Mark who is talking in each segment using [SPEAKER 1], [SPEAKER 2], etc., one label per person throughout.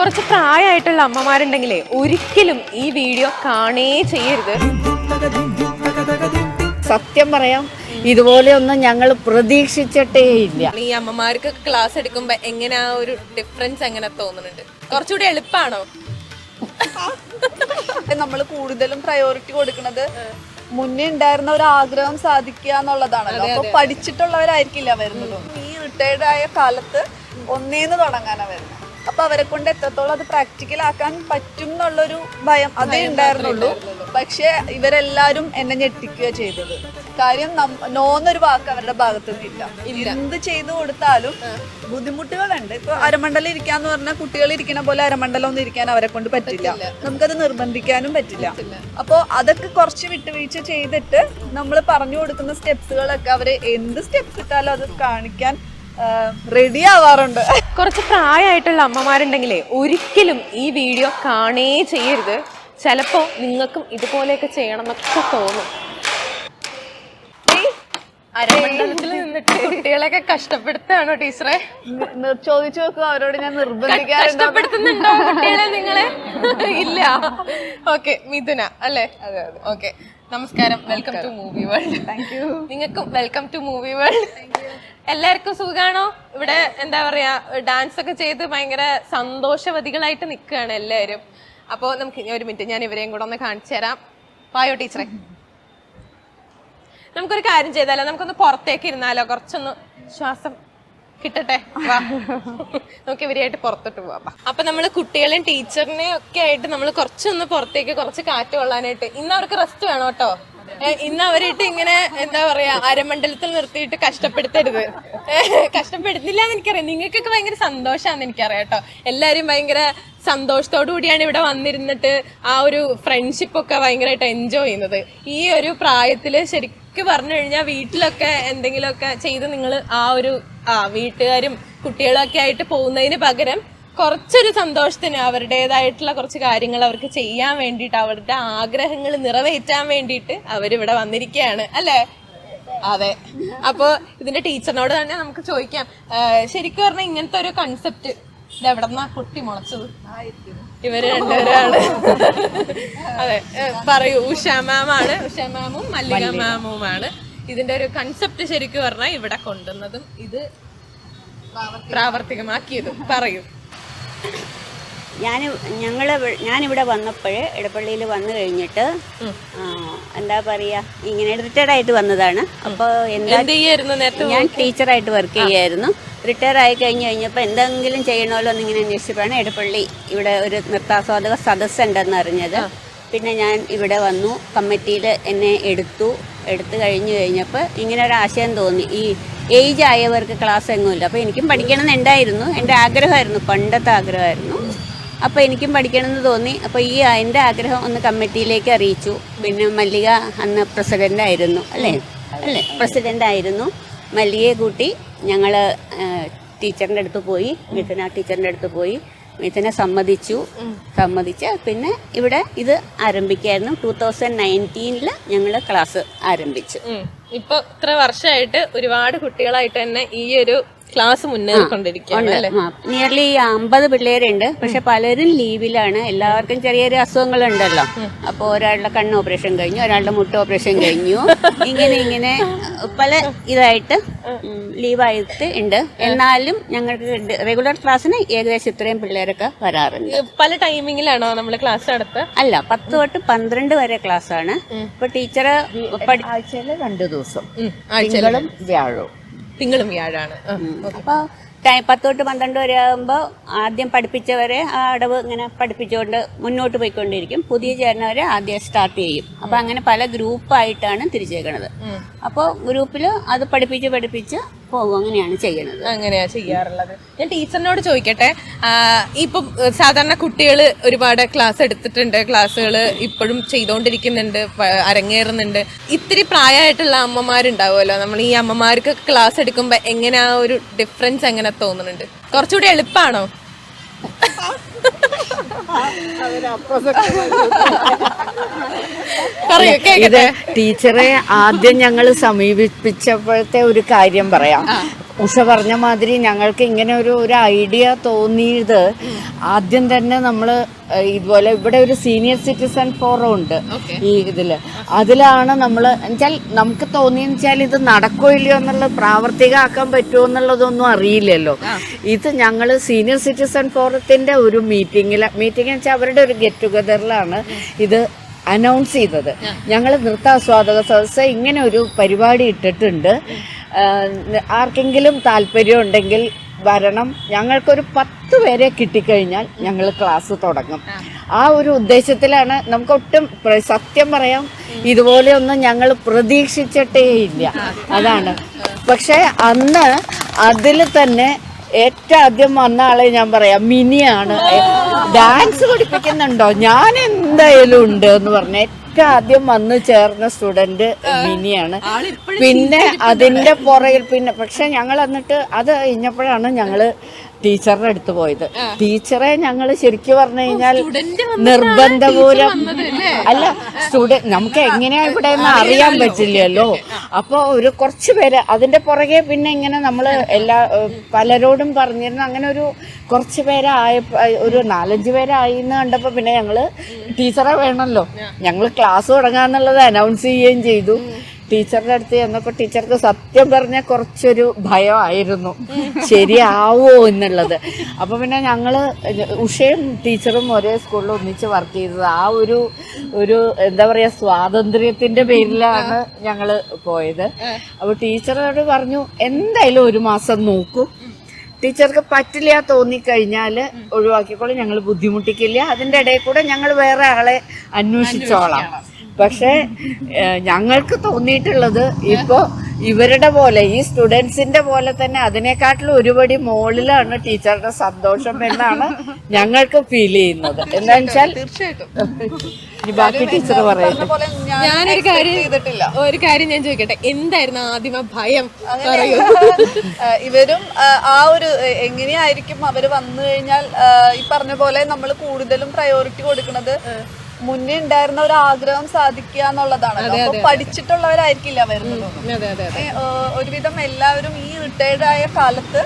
[SPEAKER 1] കുറച്ച് പ്രായമായിട്ടുള്ള അമ്മമാരുണ്ടെങ്കിലേ ഒരിക്കലും ഈ വീഡിയോ കാണേ ചെയ്യരുത്.
[SPEAKER 2] സത്യം പറയാം ഇതുപോലെയൊന്നും ഞങ്ങൾ പ്രതീക്ഷിച്ചിട്ടേ ഇല്ല.
[SPEAKER 1] ഈ അമ്മമാർക്ക് ക്ലാസ് എടുക്കുമ്പോ എങ്ങനെ ആ ഒരു ഡിഫറൻസ് എങ്ങനെ തോന്നുന്നുണ്ട്? കുറച്ചുകൂടി എളുപ്പമാണോ
[SPEAKER 3] നമ്മൾ കൂടുതലും പ്രയോറിറ്റി കൊടുക്കുന്നത് മുന്നേ ഉണ്ടായിരുന്ന ഒരു ആഗ്രഹം സാധിക്കുക എന്നുള്ളതാണല്ലോ. അപ്പൊ പഠിച്ചിട്ടുള്ളവരായിരിക്കില്ല വരുന്നത്. ഈ റിട്ടയർഡ് ആയ കാലത്ത് ഒന്നേന്ന് തുടങ്ങാനാ വരുന്നത്. അപ്പൊ അവരെ കൊണ്ട് എത്രത്തോളം അത് പ്രാക്ടിക്കൽ ആക്കാൻ പറ്റും എന്നുള്ളൊരു ഭയം അതേ ഉണ്ടായിരുന്നുള്ളൂ. പക്ഷെ ഇവരെല്ലാരും എന്നെ ഞെട്ടിക്കുക ചെയ്തത്. കാര്യം നോന്നൊരു വാക്ക് അവരുടെ ഭാഗത്തു നിന്നില്ല എന്ത് ചെയ്തു കൊടുത്താലും ബുദ്ധിമുട്ടുകളുണ്ട്. ഇപ്പൊ അരമണ്ഡലം ഇരിക്കാന്ന് പറഞ്ഞാൽ കുട്ടികൾ ഇരിക്കുന്ന പോലെ അരമണ്ഡലം ഒന്നും ഇരിക്കാൻ അവരെ കൊണ്ട് പറ്റില്ല. നമുക്കത് നിർബന്ധിക്കാനും പറ്റില്ല. അപ്പോ അതൊക്കെ കുറച്ച് വിട്ടുവീഴ്ച ചെയ്തിട്ട് നമ്മൾ പറഞ്ഞു കൊടുക്കുന്ന സ്റ്റെപ്സുകളൊക്കെ അവർ എന്ത് സ്റ്റെപ്സ് ഇട്ടാലും അത് കാണിക്കാൻ റെഡി ആവാറുണ്ട്.
[SPEAKER 1] കുറച്ച് പ്രായമായിട്ടുള്ള അമ്മമാരുണ്ടെങ്കിലേ ഒരിക്കലും ഈ വീഡിയോ കാണേ ചെയ്യരുത്. ചിലപ്പോ നിങ്ങൾക്കും ഇതുപോലെയൊക്കെ ചെയ്യണം എന്നൊക്കെ തോന്നും. അരമണ്ഡലത്തിൽ നിന്നിട്ട് കുട്ടികളെയൊക്കെ കഷ്ടപ്പെടുത്താണോ ടീച്ചറെ?
[SPEAKER 3] ചോദിച്ചു നോക്കുക അവരോട് ഞാൻ
[SPEAKER 1] കഷ്ടപ്പെടുത്തുന്നുണ്ടോ കുട്ടികളെ നിങ്ങളെ? ഇല്ല. ഓക്കെ മിഥുന അല്ലേ? ഓക്കെ നമസ്കാരം. Welcome to movie world.
[SPEAKER 3] Thank you
[SPEAKER 1] നിങ്ങൾക്കും വെൽക്കം ടു മൂവി വേൾഡ്. എല്ലാവർക്കും സുഖാണോ? ഇവിടെ എന്താ പറയാ ഡാൻസ് ഒക്കെ ചെയ്ത് ഭയങ്കര സന്തോഷവതികളായിട്ട് നിൽക്കുകയാണ് എല്ലാവരും. അപ്പോൾ നമുക്ക് ഇനി ഒരു മിനിറ്റ് ഞാൻ ഇവരെയും കൂടെ ഒന്ന് കാണിച്ചു തരാം. പായോ ടീച്ചറെ. നമുക്കൊരു കാര്യം ചെയ്താലോ? നമുക്കൊന്ന് പുറത്തേക്ക് ഇരുന്നാലോ? കുറച്ചൊന്ന് ശ്വാസം കിട്ടട്ടെ? നമുക്ക് ഇവരെയായിട്ട് പുറത്തോട്ട് പോവാം. അപ്പൊ നമ്മൾ കുട്ടികളെയും ടീച്ചറിനെയും ഒക്കെ ആയിട്ട് നമ്മൾ കുറച്ചൊന്ന് പുറത്തേക്ക് കുറച്ച് കാറ്റ് കൊള്ളാനായിട്ട് ഇന്ന് അവർക്ക് റെസ്റ്റ് വേണം കേട്ടോ. ഇന്ന് അവരായിട്ട് ഇങ്ങനെ എന്താ പറയാ അരമണ്ഡലത്തിൽ നിർത്തിയിട്ട് കഷ്ടപ്പെടുത്തരുത്. കഷ്ടപ്പെടുന്നില്ല എന്ന് എനിക്കറിയാം. നിങ്ങൾക്കൊക്കെ ഭയങ്കര സന്തോഷാന്ന് എനിക്കറിയാം കേട്ടോ. എല്ലാരും ഭയങ്കര സന്തോഷത്തോടു കൂടിയാണ് ഇവിടെ വന്നിരുന്നിട്ട് ആ ഒരു ഫ്രണ്ട്ഷിപ്പ് ഒക്കെ ഭയങ്കരമായിട്ട് എൻജോയ് ചെയ്യുന്നത്. ഈ ഒരു പ്രായത്തിൽ ശരിക്കും പറഞ്ഞു കഴിഞ്ഞാൽ വീട്ടിലൊക്കെ എന്തെങ്കിലുമൊക്കെ ചെയ്ത് നിങ്ങൾ ആ ഒരു ആ വീട്ടുകാരും കുട്ടികളൊക്കെ ആയിട്ട് പോകുന്നതിന് പകരം കുറച്ചൊരു സന്തോഷത്തിന് അവരുടേതായിട്ടുള്ള കുറച്ച് കാര്യങ്ങൾ അവർക്ക് ചെയ്യാൻ വേണ്ടിയിട്ട് അവരുടെ ആഗ്രഹങ്ങൾ നിറവേറ്റാൻ വേണ്ടിയിട്ട് അവരിവിടെ വന്നിരിക്കുകയാണ് അല്ലേ? അതെ. അപ്പോൾ ഇതിന്റെ ടീച്ചറിനോട് തന്നെ നമുക്ക് ചോദിക്കാം. ശരിക്കും പറഞ്ഞാൽ ഇങ്ങനത്തെ ഒരു കൺസെപ്റ്റ് എവിടെന്നാ കുട്ടി മുളച്ചത്? ഇവർ രണ്ടുപേരാണ്. അതെ പറയൂ. ഉഷ മാമാണ്. ഉഷ മാമും മല്ലിക മാമുമാണ് ഇതിന്റെ ഒരു കൺസെപ്റ്റ് ശരിക്കും പറഞ്ഞാൽ ഇവിടെ കൊണ്ടുവന്നതും ഇത് പ്രാവർത്തികമാക്കിയതും. പറയൂ.
[SPEAKER 4] ഞാൻ ഞങ്ങൾ ഞാനിവിടെ വന്നപ്പോഴേ ഇടപ്പള്ളിയിൽ വന്നു കഴിഞ്ഞിട്ട് എന്താ പറയുക ഇങ്ങനെ റിട്ടയർഡ് ആയിട്ട് വന്നതാണ്. അപ്പോൾ എന്താ
[SPEAKER 1] എന്ത് ചെയ്യായിരുന്നു നേരത്തെ
[SPEAKER 4] ഞാൻ ടീച്ചറായിട്ട് വർക്ക് ചെയ്യായിരുന്നു. റിട്ടയർ ആയി കഴിഞ്ഞ് കഴിഞ്ഞപ്പോൾ എന്തെങ്കിലും ചെയ്യണമല്ലോ എന്ന് ഇങ്ങനെ അന്വേഷിച്ചപ്പോഴാണ് എടപ്പള്ളി ഇവിടെ ഒരു നൃത്താസ്വാദക സദസ്സ് ഉണ്ടെന്ന് അറിഞ്ഞത്. പിന്നെ ഞാൻ ഇവിടെ വന്നു കമ്മിറ്റിയിൽ എന്നെ എടുത്തു. എടുത്തു കഴിഞ്ഞ് കഴിഞ്ഞപ്പോൾ ഇങ്ങനെ ഒരു ആശയം തോന്നി. ഈ ഏജ് ആയവർക്ക് ക്ലാസ് എങ്ങുമില്ല അപ്പോൾ എനിക്കും പഠിക്കണം എന്നുണ്ടായിരുന്നു എന്റെ ആഗ്രഹമായിരുന്നു പണ്ടത്തെ ആഗ്രഹമായിരുന്നു. അപ്പോൾ എനിക്കും പഠിക്കണമെന്ന് തോന്നി. അപ്പോൾ ഈ എന്റെ ആഗ്രഹം ഒന്ന് കമ്മിറ്റിയിലേക്ക് അറിയിച്ചു. പിന്നെ മല്ലിക അന്ന് പ്രസിഡന്റ് ആയിരുന്നു അല്ലേ അല്ലേ? പ്രസിഡന്റ് ആയിരുന്നു മല്ലികയെ കൂട്ടി ഞങ്ങൾ ടീച്ചറിന്റെ അടുത്ത് പോയി മിഥുന ടീച്ചറിന്റെ അടുത്ത് പോയി. മിഥുന സമ്മതിച്ചു. സമ്മതിച്ച് പിന്നെ ഇവിടെ ഇത് ആരംഭിക്കായിരുന്നു. ടൂ തൗസൻഡ് നയന്റീനിൽ ഞങ്ങൾ ക്ലാസ് ആരംഭിച്ചു.
[SPEAKER 1] ഇപ്പോൾ ഇപ്പൊ ഇത്ര വർഷമായിട്ട് ഒരുപാട് കുട്ടികളായിട്ട് തന്നെ ഈ ഒരു ക്ലാസ് മുന്നേറിക്കൊണ്ടിരിക്കുകയാണ് അല്ലേ?
[SPEAKER 4] നിയർലി അമ്പത് പിള്ളേരുണ്ട്. പക്ഷെ പലരും ലീവിലാണ് എല്ലാവർക്കും ചെറിയ ചെറിയ അസുഖങ്ങളുണ്ടല്ലോ അപ്പോൾ ഒരാളുടെ കണ്ണ് ഓപ്പറേഷൻ കഴിഞ്ഞു ഒരാളുടെ മുട്ട ഓപ്പറേഷൻ കഴിഞ്ഞു. ഇങ്ങനെ ഇങ്ങനെ പല ഇതായിട്ട് ലീവായിട്ട് ഉണ്ട്. എന്നാലും ഞങ്ങൾക്ക് റെഗുലർ ക്ലാസ്സിന് ഏകദേശം ഇത്രയും പിള്ളേരൊക്കെ വരാറുണ്ട്.
[SPEAKER 1] പല ടൈമിങ്ങിലാണോ നമ്മൾ ക്ലാസ് നടത്തുക
[SPEAKER 4] അല്ല പത്ത് തൊട്ട് പന്ത്രണ്ട് വരെ ക്ലാസ് ആണ് ഇപ്പൊ ടീച്ചറ് പഠി
[SPEAKER 2] ആഴ്ചയിൽ രണ്ടു ദിവസം. തിങ്കളും വ്യാഴവും.
[SPEAKER 1] തിങ്കളും വ്യാഴാണ്. അപ്പൊ
[SPEAKER 4] അപ്പോൾ പത്ത് തൊട്ട് പന്ത്രണ്ട് വരെ ആകുമ്പോൾ ആദ്യം പഠിപ്പിച്ചവരെ ആ അടവ് ഇങ്ങനെ പഠിപ്പിച്ചുകൊണ്ട് മുന്നോട്ട് പോയിക്കൊണ്ടിരിക്കും. പുതിയ ചേരുന്നവരെ ആദ്യം സ്റ്റാർട്ട് ചെയ്യും. അപ്പം അങ്ങനെ പല ഗ്രൂപ്പായിട്ടാണ് തിരിച്ചേക്കണത്. അപ്പോൾ ഗ്രൂപ്പിൽ അത് പഠിപ്പിച്ച് പഠിപ്പിച്ച് പോകും. അങ്ങനെയാണ് ചെയ്യണത്.
[SPEAKER 1] അങ്ങനെയാ ചെയ്യാറുള്ളത്. ഞാൻ ടീച്ചറിനോട് ചോദിക്കട്ടെ ഇപ്പം സാധാരണ കുട്ടികൾ ഒരുപാട് ക്ലാസ് എടുത്തിട്ടുണ്ട്. ക്ലാസ്സുകൾ ഇപ്പോഴും ചെയ്തുകൊണ്ടിരിക്കുന്നുണ്ട് അരങ്ങേറുന്നുണ്ട്. ഇത്തിരി പ്രായമായിട്ടുള്ള അമ്മമാരുണ്ടാവുമല്ലോ. നമ്മൾ ഈ അമ്മമാർക്ക് ക്ലാസ് എടുക്കുമ്പോൾ എങ്ങനെ ആ ഒരു ഡിഫറൻസ് എങ്ങനെ തോന്നുന്നുണ്ട്. കുറച്ചുകൂടി എളുപ്പാണോ?
[SPEAKER 2] ഇത് ടീച്ചറെ ആദ്യം ഞങ്ങൾ സമീപിപ്പിച്ചപ്പോഴത്തെ ഒരു കാര്യം പറയാം. ഉഷ പറഞ്ഞ മാതിരി ഞങ്ങൾക്ക് ഇങ്ങനെ ഒരു ഒരു ഐഡിയ തോന്നിയത് ആദ്യം തന്നെ നമ്മൾ ഇതുപോലെ ഇവിടെ ഒരു സീനിയർ സിറ്റിസൺ ഫോറം ഉണ്ട് ഈ ഇതിൽ അതിലാണ് നമ്മൾ എന്നുവെച്ചാൽ നമുക്ക് തോന്നിയെന്ന് വെച്ചാൽ ഇത് നടക്കോ ഇല്ലയോ എന്നുള്ളത് പ്രാവർത്തികമാക്കാൻ പറ്റുമോ എന്നുള്ളതൊന്നും അറിയില്ലല്ലോ. ഇത് ഞങ്ങൾ സീനിയർ സിറ്റിസൺ ഫോറത്തിന്റെ ഒരു മീറ്റിങ്ങിൽ മീറ്റിംഗ് വെച്ചാൽ അവരുടെ ഒരു ഗെറ്റ് ടുഗദറിലാണ് ഇത് അനൗൺസ് ചെയ്തത്. ഞങ്ങൾ നൃത്താസ്വാദക സദസ്സ് ഇങ്ങനെ ഒരു പരിപാടി ഇട്ടിട്ടുണ്ട്. ആർക്കെങ്കിലും താല്പര്യം ഉണ്ടെങ്കിൽ വരണം. ഞങ്ങൾക്കൊരു പത്ത് പേരെ കിട്ടിക്കഴിഞ്ഞാൽ ഞങ്ങൾ ക്ലാസ് തുടങ്ങും. ആ. ഒരു ഉദ്ദേശത്തിലാണ് നമുക്ക് ഒട്ടും സത്യം പറയാം. ഇതുപോലെയൊന്നും ഞങ്ങൾ പ്രതീക്ഷിച്ചിട്ടേ ഇല്ല. അതാണ്. പക്ഷെ അന്ന് അതിൽ തന്നെ ഏറ്റവും ആദ്യം വന്ന ആളെ ഞാൻ പറയാം. മിനിയാണ്. ഡാൻസ് പഠിപ്പിക്കുന്നുണ്ടോ? ഞാൻ എന്തായാലും ഉണ്ട് എന്ന് പറഞ്ഞ ഏറ്റവും ആദ്യം വന്ന് ചേർന്ന സ്റ്റുഡന്റ് മിനിയാണ്. പിന്നെ അതിന്റെ പുറകിൽ പിന്നെ പക്ഷെ ഞങ്ങൾ എന്നിട്ട് അത് കഴിഞ്ഞപ്പോഴാണ് ഞങ്ങൾ ടീച്ചറുടെ അടുത്ത് പോയത്. ടീച്ചറെ ഞങ്ങൾ ശരിക്കും പറഞ്ഞു കഴിഞ്ഞാൽ നിർബന്ധപൂരം അല്ല? സ്റ്റുഡന്റ് നമുക്ക് എങ്ങനെയാ ഇവിടെ എന്ന് അറിയാൻ പറ്റില്ലല്ലോ. അപ്പൊ ഒരു കുറച്ച് പേര് അതിന്റെ പുറകെ പിന്നെ ഇങ്ങനെ നമ്മൾ എല്ലാ പലരോടും പറഞ്ഞിരുന്നു. അങ്ങനെ ഒരു കുറച്ച് പേരായ ഒരു നാലഞ്ച് പേരായി എന്ന് കണ്ടപ്പോ പിന്നെ ഞങ്ങൾ ടീച്ചറെ വേണമല്ലോ ഞങ്ങൾ ക്ലാസ് തുടങ്ങാന്നുള്ളത് അനൗൺസ് ചെയ്യുകയും ചെയ്തു. ടീച്ചറുടെ അടുത്ത് ചെന്നപ്പോൾ ടീച്ചർക്ക് സത്യം പറഞ്ഞ കുറച്ചൊരു ഭയമായിരുന്നു. ശരിയാവോ എന്നുള്ളത്. അപ്പൊ പിന്നെ ഞങ്ങൾ ഉഷയും ടീച്ചറും ഒരേ സ്കൂളിൽ ഒന്നിച്ച് വർക്ക് ചെയ്തത്. ആ ഒരു ഒരു എന്താ പറയാ സ്വാതന്ത്ര്യത്തിന്റെ പേരിലാണ് ഞങ്ങൾ പോയത്. അപ്പൊ ടീച്ചറോട് പറഞ്ഞു എന്തായാലും ഒരു മാസം നോക്കൂ. ടീച്ചർക്ക് പറ്റില്ല തോന്നിക്കഴിഞ്ഞാൽ ഒഴിവാക്കിക്കോളും. ഞങ്ങൾ ബുദ്ധിമുട്ടിക്കില്ല. അതിന്റെ ഇടയിൽ കൂടെ ഞങ്ങൾ വേറെ ആളെ അന്വേഷിച്ചോളാം. പക്ഷേ ഞങ്ങൾക്ക് തോന്നിയിട്ടുള്ളത് ഇപ്പോൾ ഇവരുടെ പോലെ ഈ സ്റ്റുഡൻസിന്റെ പോലെ തന്നെ അതിനെക്കാട്ടിലും ഒരുപടി മുകളിലാണ് ടീച്ചറുടെ സന്തോഷം എന്നാണ് ഞങ്ങൾക്ക് ഫീൽ ചെയ്യുന്നത്. എന്താണെന്ന് വെച്ചാൽ
[SPEAKER 1] തീർച്ചയായിട്ടും.
[SPEAKER 2] ഇനി ബാക്കി ടീച്ചർ
[SPEAKER 3] പറയുന്നത് ഞാൻ
[SPEAKER 1] ഞാനൊരു കാര്യം
[SPEAKER 3] ചെയ്തിട്ടില്ല.
[SPEAKER 1] ഒരു കാര്യം ഞാൻ ചോദിക്കട്ടെ? എന്തായിരുന്നു ആദ്യമ ഭയം
[SPEAKER 3] ഇവരും ആ ഒരു എങ്ങനെയായിരിക്കും അവർ വന്നു കഴിഞ്ഞാൽ ഈ പറഞ്ഞ പോലെ നമ്മൾ കൂടുതലും പ്രയോറിറ്റി കൊടുക്കുന്നത് മുന്നേ ഉണ്ടായിരുന്ന ഒരു ആഗ്രഹം സാധിക്കുക എന്നുള്ളതാണ്. അപ്പൊ പഠിച്ചിട്ടുള്ളവരായിരിക്കില്ല വരുന്നത്. ഒരുവിധം എല്ലാവരും ഈ റിട്ടയർഡ് ആയ കാലത്ത്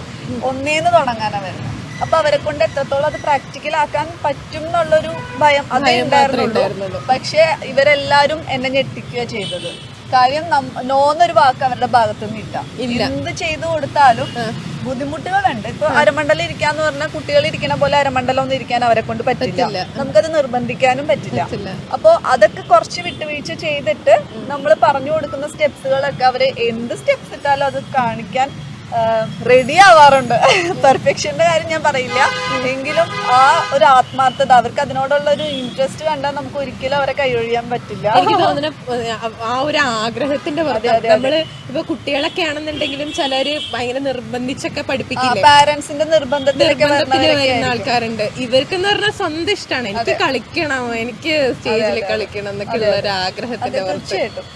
[SPEAKER 3] ഒന്നേന്ന് തുടങ്ങാനാ വരുന്നത്. അപ്പൊ അവരെ കൊണ്ട് എത്രത്തോളം അത് പ്രാക്ടിക്കൽ ആക്കാൻ പറ്റും എന്നുള്ളൊരു ഭയം അതേ ഉണ്ടായിരുന്നുള്ളൂ. പക്ഷെ ഇവരെല്ലാരും എന്നെ ഞെട്ടിക്കുക ചെയ്തത്. കാര്യം നോന്നൊരു വാക്ക് അവരുടെ ഭാഗത്തു ഇല്ല. എന്ത് ചെയ്തു കൊടുത്താലും ബുദ്ധിമുട്ടുകളുണ്ട്. ഇപ്പൊ അരമണ്ഡലം ഇരിക്കാന്ന് പറഞ്ഞാൽ കുട്ടികൾ ഇരിക്കണ പോലെ അരമണ്ഡലം ഒന്നും ഇരിക്കാൻ അവരെ കൊണ്ട് പറ്റില്ല. നമുക്കത് നിർബന്ധിക്കാനും പറ്റില്ല. അപ്പോ അതൊക്കെ കുറച്ച് വിട്ടുവീഴ്ച ചെയ്തിട്ട് നമ്മൾ പറഞ്ഞു കൊടുക്കുന്ന സ്റ്റെപ്സുകളൊക്കെ അവർ എന്ത് സ്റ്റെപ്സ് ഇട്ടാലും അത് കാണിക്കാൻ റെഡി ആവാറുണ്ട്. പെർഫെക്ഷന്റെ കാര്യം ഞാൻ പറയില്ല. എങ്കിലും ആ ഒരു ആത്മാർത്ഥത അവർക്ക് അതിനോടുള്ള ഒരു ഇൻട്രസ്റ്റ് കണ്ടാൽ നമുക്ക് ഒരിക്കലും അവരെ കൈയൊഴിയാൻ പറ്റില്ല.
[SPEAKER 1] എനിക്ക് തോന്നുന്നു ആ ഒരു ആഗ്രഹത്തിന്റെ നമ്മൾ ഇപ്പൊ കുട്ടികളൊക്കെ ആണെന്നുണ്ടെങ്കിലും ചിലര് ഭയങ്കര നിർബന്ധിച്ചൊക്കെ പഠിപ്പിക്കും
[SPEAKER 3] പാരന്റ്സിന്റെ നിർബന്ധത്തിലൊക്കെ
[SPEAKER 1] വരുന്ന ആൾക്കാരുണ്ട്. ഇവർക്ക് എന്ന് പറഞ്ഞാൽ സ്വന്തം ഇഷ്ടമാണ് എനിക്ക് കളിക്കണം? എനിക്ക് സ്റ്റേജിൽ കളിക്കണം എന്നൊക്കെ ഉള്ള ഒരു ആഗ്രഹത്തിന്റെ
[SPEAKER 3] തീർച്ചയായിട്ടും.